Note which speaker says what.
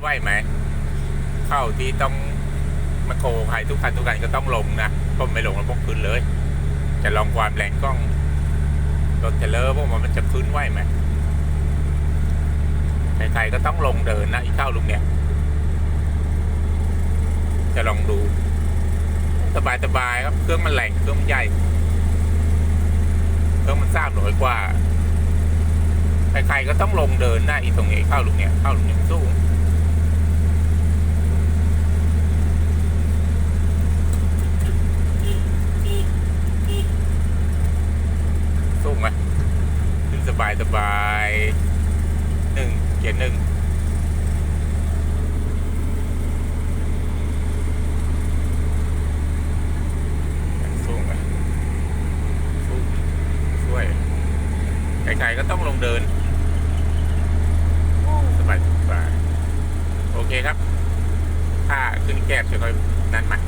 Speaker 1: ไหวไหม เข้าที่ต้องมาโคใครทุกคันทุกคันก็ต้องลงนะผมไม่ลงแล้วพวกขึ้นเลย จะลองความแรงกล้องรถเทรลเลอร์พวกมันมันจะขึ้นไหวไหมใครๆก็ต้องลงเดินนะอีกเข้าลุงเนี่ย จะลองดู สบายๆครับเครื่องมันแรงเครื่องมันใหญ่เครื่องมันทราบหน่อยกว่าใครๆก็ต้องลงเดินน้าอีตรงนี้เข้าลุงเนี่ยเข้าลุงเนี่ยสู้สู้ไหมขึ้นส บายสบายหนึ่งเกียร์หนึ่งสู้ไหมสู้ช่วยใครๆก็ต้องลงเดินสบายสบายโอเคครับ ถ้าขึ้นแก้บจะค่อยนั้นมา